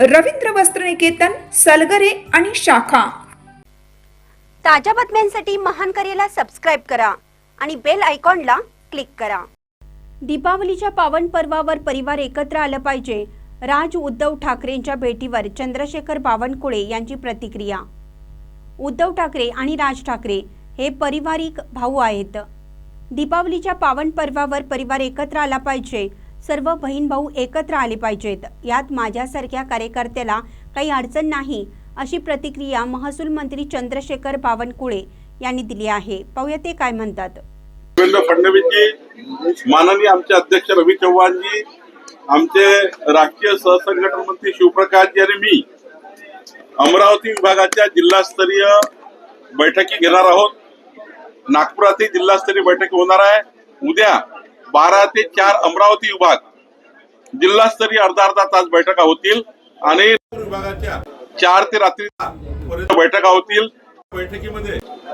रवींद्र वस्त्रनिकेतन सलगरे आणि शाखा. ताज्या बातम्यांसाठी महान करेला सबस्क्राईब करा आणि बेल आयकॉनला क्लिक करा. दीपावलीच्या पावन पर्वावर परिवार एकत्र आलं पाहिजे. राज उद्धव ठाकरेंच्या भेटीवर चंद्रशेखर बावनकुळे यांची प्रतिक्रिया. उद्धव ठाकरे आणि राज ठाकरे हे पारिवारिक भाऊ आहेत. दीपावलीच्या पावन पर्वावर परिवार एकत्र आला पाहिजे. सर्व बहीण भाऊ एकत्र आले पाहिजेत. यात माझ्यासारख्या कार्यकर्त्याला काही अडचण नाही अशी प्रतिक्रिया महसूल मंत्री चंद्रशेखर बावनकुळे यांनी दिली आहे. पाहूया ते काय म्हणतात. देवेंद्र फडणवीसजी माननीय आमचे अध्यक्ष रवी चव्हाणजी आमचे राष्ट्रीय सहसंघटन मंत्री शिवप्रकाशजी आणि मी अमरावती विभागाच्या जिल्हास्तरीय बैठकी घेणार आहोत. नागपुरातही जिल्हास्तरीय बैठक होणार आहे. उद्या बारा ते चार अमरावती विभाग जिल्हास्तरीय अर्धा अर्धा तास बैठका होतील आणि विभागाच्या चार ते रात्री बैठका होतील. बैठकीमध्ये